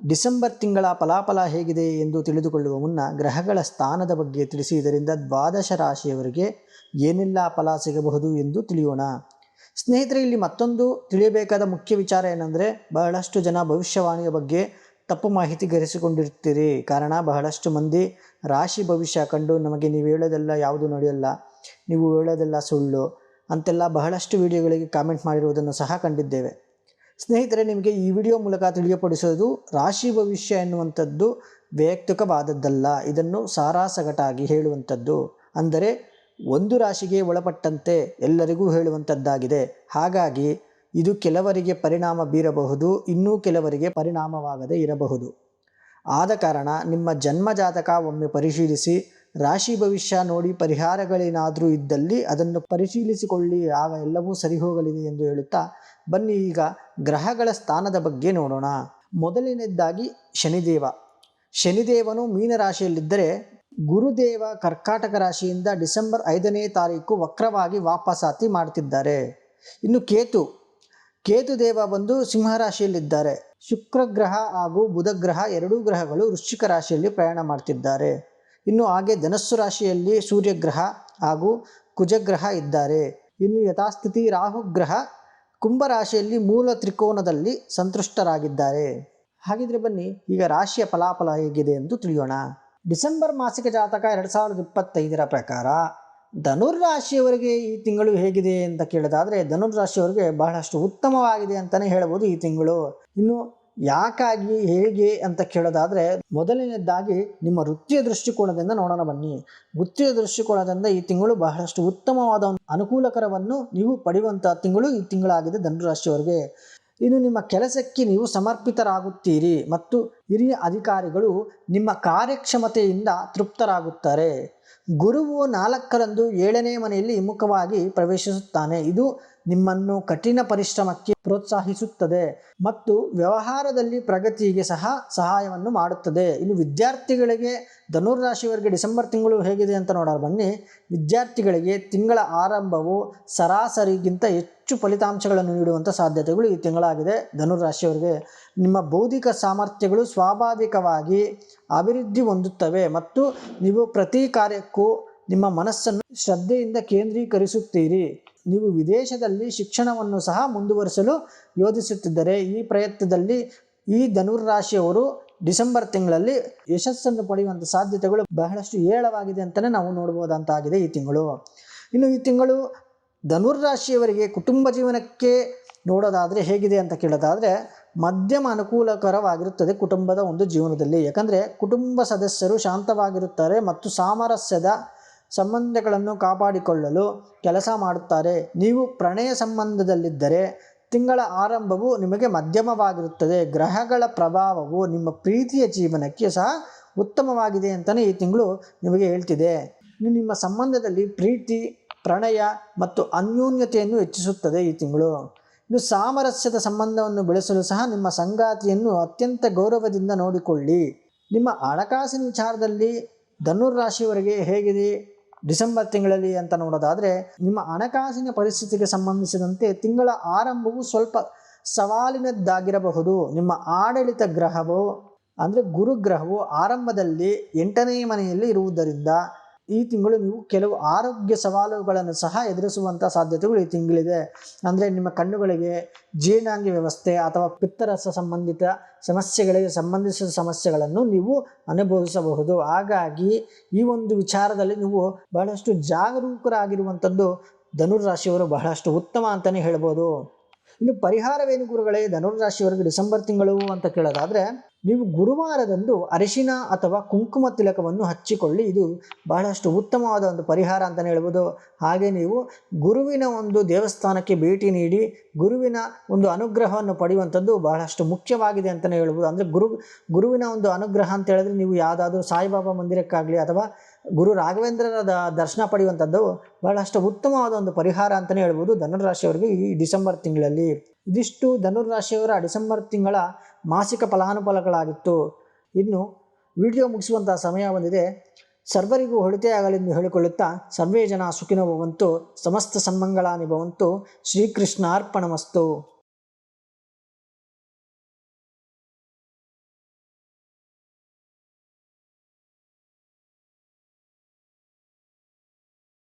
December ತಿಂಗಳ ಫಲಾಫಲ ಹೇಗಿದೆ ಎಂದು ತಿಳಿದುಕೊಳ್ಳುವ ಮುನ್ನ ಗ್ರಹಗಳ ಸ್ಥಾನದ ಬಗ್ಗೆ ತಿಳಿಸಿ, ಇದರಿಂದ ದ್ವಾದಶ ರಾಶಿಯವರಿಗೆ ಏನೆಲ್ಲ ಫಲ ಸಿಗಬಹುದು ಎಂದು ತಿಳಿಯೋಣ. ಸ್ನೇಹಿತರೆ, ಇಲ್ಲಿ ಮತ್ತೊಂದು ತಿಳಿಯಬೇಕಾದ ಮುಖ್ಯ ವಿಚಾರ ಏನಂದರೆ, ಬಹಳಷ್ಟು ಜನ ಭವಿಷ್ಯವಾಣಿಯ ಬಗ್ಗೆ ತಪ್ಪು ಮಾಹಿತಿ ಗರಿಸಿಕೊಂಡಿರ್ತೀರಿ ಕಾರಣ, ಬಹಳಷ್ಟು ಮಂದಿ ರಾಶಿ ಭವಿಷ್ಯ ಕಂಡು ನಮಗೆ ನೀವು ಹೇಳೋದೆಲ್ಲ ಯಾವುದು ನಡೆಯಲ್ಲ, ನೀವು ಹೇಳೋದೆಲ್ಲ ಸುಳ್ಳು. ಅಂತೆಲ್ಲ ಬಹಳಷ್ಟು ವಿಡಿಯೋಗಳಿಗೆ ಕಾಮೆಂಟ್ ಮಾಡಿರುವುದನ್ನು ಸಹ ಕಂಡಿದ್ದೇವೆ. ಸ್ನೇಹಿತರೆ, ನಿಮಗೆ ಈ ವಿಡಿಯೋ ಮೂಲಕ ತಿಳಿಯಪಡಿಸೋದು ರಾಶಿ ಭವಿಷ್ಯ ಎನ್ನುವಂಥದ್ದು ವೈಯಕ್ತಿಕವಾದದ್ದಲ್ಲ. ಇದನ್ನು ಸಾರಾಸಗಟಾಗಿ ಹೇಳುವಂಥದ್ದು. ಅಂದರೆ, ಒಂದು ರಾಶಿಗೆ ಒಳಪಟ್ಟಂತೆ ಎಲ್ಲರಿಗೂ ಹೇಳುವಂಥದ್ದಾಗಿದೆ. ಹಾಗಾಗಿ, ಇದು ಕೆಲವರಿಗೆ ಪರಿಣಾಮ ಬೀರಬಹುದು, ಇನ್ನೂ ಕೆಲವರಿಗೆ ಪರಿಣಾಮವಾಗದೇ ಇರಬಹುದು. ಆದ ಕಾರಣ, ನಿಮ್ಮ ಜನ್ಮ ಒಮ್ಮೆ ಪರಿಶೀಲಿಸಿ ರಾಶಿ ಭವಿಷ್ಯ ನೋಡಿ ಪರಿಹಾರಗಳೇನಾದರೂ ಇದ್ದಲ್ಲಿ ಅದನ್ನು ಪರಿಶೀಲಿಸಿಕೊಳ್ಳಿ, ಆಗ ಎಲ್ಲವೂ ಸರಿ ಹೋಗಲಿದೆ ಎಂದು ಹೇಳುತ್ತಾ, ಬನ್ನಿ ಈಗ ಗ್ರಹಗಳ ಸ್ಥಾನದ ಬಗ್ಗೆ ನೋಡೋಣ. ಮೊದಲನೇದಾಗಿ ಶನಿದೇವ. ಶನಿದೇವನು ಮೀನರಾಶಿಯಲ್ಲಿದ್ದರೆ ಗುರುದೇವ ಕರ್ಕಾಟಕ ರಾಶಿಯಿಂದ ಡಿಸೆಂಬರ್ ಐದನೇ ತಾರೀಕು ವಕ್ರವಾಗಿ ವಾಪಸಾತಿ ಮಾಡ್ತಿದ್ದಾರೆ. ಇನ್ನು ಕೇತು. ಕೇತು ದೇವ ಬಂದು ಸಿಂಹರಾಶಿಯಲ್ಲಿದ್ದಾರೆ ಶುಕ್ರ ಗ್ರಹ ಹಾಗೂ ಬುಧ ಗ್ರಹ ಎರಡೂ ಗ್ರಹಗಳು ವೃಶ್ಚಿಕ ರಾಶಿಯಲ್ಲಿ ಪ್ರಯಾಣ ಮಾಡ್ತಿದ್ದಾರೆ. ಇನ್ನು ಹಾಗೆ ಧನಸ್ಸು ರಾಶಿಯಲ್ಲಿ ಸೂರ್ಯಗ್ರಹ ಹಾಗೂ ಕುಜಗ್ರಹ ಇದ್ದಾರೆ. ಇನ್ನು ಯಥಾಸ್ಥಿತಿ ರಾಹುಗ್ರಹ ಕುಂಭರಾಶಿಯಲ್ಲಿ ಮೂಲ ತ್ರಿಕೋನದಲ್ಲಿ ಸಂತುಷ್ಟರಾಗಿದ್ದಾರೆ. ಹಾಗಿದ್ರೆ ಬನ್ನಿ, ಈಗ ರಾಶಿಯ ಫಲಾಫಲ ಹೇಗಿದೆ ಎಂದು ತಿಳಿಯೋಣ. ಡಿಸೆಂಬರ್ ಮಾಸಿಕ ಜಾತಕ ಎರಡು ಸಾವಿರದ ಇಪ್ಪತ್ತೈದರ ಪ್ರಕಾರ, ಧನುರ್ ರಾಶಿಯವರಿಗೆ ಈ ತಿಂಗಳು ಹೇಗಿದೆ ಅಂತ ಕೇಳೋದಾದರೆ, ಧನುರ್ ರಾಶಿಯವರಿಗೆ ಬಹಳಷ್ಟು ಉತ್ತಮವಾಗಿದೆ ಅಂತಲೇ ಹೇಳ್ಬೋದು ಈ ತಿಂಗಳು. ಇನ್ನು ಯಾಕಾಗಿ, ಹೇಗೆ ಅಂತ ಕೇಳೋದಾದರೆ, ಮೊದಲನೇದಾಗಿ ನಿಮ್ಮ ವೃತ್ತಿಯ ದೃಷ್ಟಿಕೋನದಿಂದ ನೋಡೋಣ ಬನ್ನಿ. ವೃತ್ತಿಯ ದೃಷ್ಟಿಕೋನದಿಂದ ಈ ತಿಂಗಳು ಬಹಳಷ್ಟು ಉತ್ತಮವಾದ ಒಂದು ಅನುಕೂಲಕರವನ್ನು ನೀವು ಪಡೆಯುವಂಥ ತಿಂಗಳು ಈ ತಿಂಗಳಾಗಿದೆ ಧನುರಾಶಿಯವರಿಗೆ. ಇನ್ನು ನಿಮ್ಮ ಕೆಲಸಕ್ಕೆ ನೀವು ಸಮರ್ಪಿತರಾಗುತ್ತೀರಿ ಮತ್ತು ಹಿರಿಯ ಅಧಿಕಾರಿಗಳು ನಿಮ್ಮ ಕಾರ್ಯಕ್ಷಮತೆಯಿಂದ ತೃಪ್ತರಾಗುತ್ತಾರೆ. ಗುರುವು ನಾಲ್ಕರಂದು ಏಳನೇ ಮನೆಯಲ್ಲಿ ಮುಖವಾಗಿ ಪ್ರವೇಶಿಸುತ್ತಾನೆ. ಇದು ನಿಮ್ಮನ್ನು ಕಠಿಣ ಪರಿಶ್ರಮಕ್ಕೆ ಪ್ರೋತ್ಸಾಹಿಸುತ್ತದೆ ಮತ್ತು ವ್ಯವಹಾರದಲ್ಲಿ ಪ್ರಗತಿಗೆ ಸಹ ಸಹಾಯವನ್ನು ಮಾಡುತ್ತದೆ. ಇನ್ನು ವಿದ್ಯಾರ್ಥಿಗಳಿಗೆ ಧನುರ್ರಾಶಿಯವರಿಗೆ ಡಿಸೆಂಬರ್ ತಿಂಗಳು ಹೇಗಿದೆ ಅಂತ ನೋಡೋಣ. ಬನ್ನಿ. ವಿದ್ಯಾರ್ಥಿಗಳಿಗೆ ತಿಂಗಳ ಆರಂಭವು ಸರಾಸರಿಗಿಂತ ಹೆಚ್ಚು ಫಲಿತಾಂಶಗಳನ್ನು ನೀಡುವಂಥ ಸಾಧ್ಯತೆಗಳು ಈ ತಿಂಗಳಾಗಿದೆ ಧನುರಾಶಿಯವರಿಗೆ ನಿಮ್ಮ ಬೌದ್ಧಿಕ ಸಾಮರ್ಥ್ಯಗಳು ಸ್ವಾಭಾವಿಕವಾಗಿ ಅಭಿವೃದ್ಧಿ ಹೊಂದುತ್ತವೆ ಮತ್ತು ನೀವು ಪ್ರತಿ ಕಾರ್ಯಕ್ಕೂ ನಿಮ್ಮ ಮನಸ್ಸನ್ನು ಶ್ರದ್ಧೆಯಿಂದ ಕೇಂದ್ರೀಕರಿಸುತ್ತೀರಿ. ನೀವು ವಿದೇಶದಲ್ಲಿ ಶಿಕ್ಷಣವನ್ನು ಸಹ ಮುಂದುವರಿಸಲು ಯೋಜಿಸುತ್ತಿದ್ದರೆ ಈ ಪ್ರಯತ್ನದಲ್ಲಿ ಈ ಧನುರ್ರಾಶಿಯವರು ಡಿಸೆಂಬರ್ ತಿಂಗಳಲ್ಲಿ ಯಶಸ್ಸನ್ನು ಪಡೆಯುವಂಥ ಸಾಧ್ಯತೆಗಳು ಬಹಳಷ್ಟು ಏಳವಾಗಿದೆ ಅಂತಲೇ ನಾವು ನೋಡ್ಬೋದಂತಾಗಿದೆ ಈ ತಿಂಗಳು. ಇನ್ನು ಈ ತಿಂಗಳು ಧನುರ್ರಾಶಿಯವರಿಗೆ ಕುಟುಂಬ ಜೀವನಕ್ಕೆ ನೋಡೋದಾದರೆ ಹೇಗಿದೆ ಅಂತ ಕೇಳೋದಾದರೆ ಮಧ್ಯಮ ಅನುಕೂಲಕರವಾಗಿರುತ್ತದೆ ಕುಟುಂಬದ ಒಂದು ಜೀವನದಲ್ಲಿ. ಯಾಕಂದರೆ ಕುಟುಂಬ ಸದಸ್ಯರು ಶಾಂತವಾಗಿರುತ್ತಾರೆ ಮತ್ತು ಸಾಮರಸ್ಯದ ಸಂಬಂಧಗಳನ್ನು ಕಾಪಾಡಿಕೊಳ್ಳಲು ಕೆಲಸ ಮಾಡುತ್ತಾರೆ. ನೀವು ಪ್ರಣಯ ಸಂಬಂಧದಲ್ಲಿದ್ದರೆ ತಿಂಗಳ ಆರಂಭವು ನಿಮಗೆ ಮಧ್ಯಮವಾಗಿರುತ್ತದೆ. ಗ್ರಹಗಳ ಪ್ರಭಾವವು ನಿಮ್ಮ ಪ್ರೀತಿಯ ಜೀವನಕ್ಕೆ ಸಹ ಉತ್ತಮವಾಗಿದೆ ಅಂತಲೇ ಈ ತಿಂಗಳು ನಿಮಗೆ ಹೇಳ್ತಿದೆ. ನಿಮ್ಮ ಸಂಬಂಧದಲ್ಲಿ ಪ್ರೀತಿ, ಪ್ರಣಯ ಮತ್ತು ಅನ್ಯೋನ್ಯತೆಯನ್ನು ಹೆಚ್ಚಿಸುತ್ತದೆ ಈ ತಿಂಗಳು. ಇನ್ನು ಸಾಮರಸ್ಯದ ಸಂಬಂಧವನ್ನು ಬೆಳೆಸಲು ಸಹ ನಿಮ್ಮ ಸಂಗಾತಿಯನ್ನು ಅತ್ಯಂತ ಗೌರವದಿಂದ ನೋಡಿಕೊಳ್ಳಿ. ನಿಮ್ಮ ಹಣಕಾಸಿನ ವಿಚಾರದಲ್ಲಿ ಧನುರ್ರಾಶಿಯವರಿಗೆ ಹೇಗಿದೆ? ಡಿಸೆಂಬರ್ ತಿಂಗಳಲ್ಲಿ ಅಂತ ನೋಡೋದಾದರೆ, ನಿಮ್ಮ ಹಣಕಾಸಿನ ಪರಿಸ್ಥಿತಿಗೆ ಸಂಬಂಧಿಸಿದಂತೆ ತಿಂಗಳ ಆರಂಭವು ಸ್ವಲ್ಪ ಸವಾಲಿನದ್ದಾಗಿರಬಹುದು. ನಿಮ್ಮ ಆಡಳಿತ ಗ್ರಹವು, ಅಂದರೆ ಗುರುಗ್ರಹವು, ಆರಂಭದಲ್ಲಿ ಎಂಟನೇ ಮನೆಯಲ್ಲಿ ಇರುವುದರಿಂದ ಈ ತಿಂಗಳು ನೀವು ಕೆಲವು ಆರೋಗ್ಯ ಸವಾಲುಗಳನ್ನು ಸಹ ಎದುರಿಸುವಂಥ ಸಾಧ್ಯತೆಗಳು ಈ ತಿಂಗಳಿದೆ. ಅಂದರೆ ನಿಮ್ಮ ಕಣ್ಣುಗಳಿಗೆ ಜೀರ್ಣಾಂಗ ವ್ಯವಸ್ಥೆ ಅಥವಾ ಪಿತ್ತರಸ ಸಂಬಂಧಿತ ಸಮಸ್ಯೆಗಳಿಗೆ ಸಂಬಂಧಿಸಿದ ಸಮಸ್ಯೆಗಳನ್ನು ನೀವು ಅನುಭವಿಸಬಹುದು. ಹಾಗಾಗಿ ಈ ಒಂದು ವಿಚಾರದಲ್ಲಿ ನೀವು ಬಹಳಷ್ಟು ಜಾಗರೂಕರಾಗಿರುವಂಥದ್ದು ಧನುರಾಶಿಯವರು ಬಹಳಷ್ಟು ಉತ್ತಮ ಅಂತಲೇ ಹೇಳ್ಬೋದು. ಇನ್ನು ಪರಿಹಾರವೇನು ಗುರುಗಳೇ? ಧನುರಾಶಿಯವರಿಗೆ ಡಿಸೆಂಬರ್ ತಿಂಗಳು ಅಂತ ಕೇಳೋದಾದರೆ ನೀವು ಗುರುವಾರದಂದು ಅರಿಶಿನ ಅಥವಾ ಕುಂಕುಮ ತಿಲಕವನ್ನು ಹಚ್ಚಿಕೊಳ್ಳಿ. ಇದು ಬಹಳಷ್ಟು ಉತ್ತಮವಾದ ಒಂದು ಪರಿಹಾರ ಅಂತಲೇ ಹೇಳ್ಬೋದು. ಹಾಗೆ ನೀವು ಗುರುವಿನ ಒಂದು ದೇವಸ್ಥಾನಕ್ಕೆ ಭೇಟಿ ನೀಡಿ, ಗುರುವಿನ ಒಂದು ಅನುಗ್ರಹವನ್ನು ಪಡೆಯುವಂಥದ್ದು ಬಹಳಷ್ಟು ಮುಖ್ಯವಾಗಿದೆ ಅಂತಲೇ ಹೇಳ್ಬೋದು. ಅಂದರೆ ಗುರು, ಗುರುವಿನ ಒಂದು ಅನುಗ್ರಹ ಅಂತ ಹೇಳಿದ್ರೆ ನೀವು ಯಾವುದಾದ್ರೂ ಸಾಯಿಬಾಬಾ ಮಂದಿರಕ್ಕಾಗಲಿ ಅಥವಾ ಗುರು ರಾಘವೇಂದ್ರರ ದರ್ಶನ ಪಡೆಯುವಂಥದ್ದು ಬಹಳಷ್ಟು ಉತ್ತಮವಾದ ಒಂದು ಪರಿಹಾರ ಅಂತಲೇ ಹೇಳ್ಬೋದು. ಧನುರಾಶಿಯವರಿಗೆ ಈ ಡಿಸೆಂಬರ್ ತಿಂಗಳಲ್ಲಿ. ಇದಿಷ್ಟು ಧನುರಾಶಿಯವರ ಡಿಸೆಂಬರ್ ತಿಂಗಳ ಮಾಸಿಕ ಫಲಾನುಫಲಗಳಾಗಿತ್ತು. ಇನ್ನು ವಿಡಿಯೋ ಮುಗಿಸುವಂತಹ ಸಮಯ ಬಂದಿದೆ. ಸರ್ವರಿಗೂ ಹೊಳಿತೆಯಾಗಲೆಂದು ಹೇಳಿಕೊಳ್ಳುತ್ತಾ ಸರ್ವೇ ಜನ ಸುಖಿನೋ ಭವಂತು, ಸಮಸ್ತ ಸನ್ಮಂಗಳಾನಿ ಭವಂತು ಶ್ರೀಕೃಷ್ಣ ಅರ್ಪಣಮಸ್ತು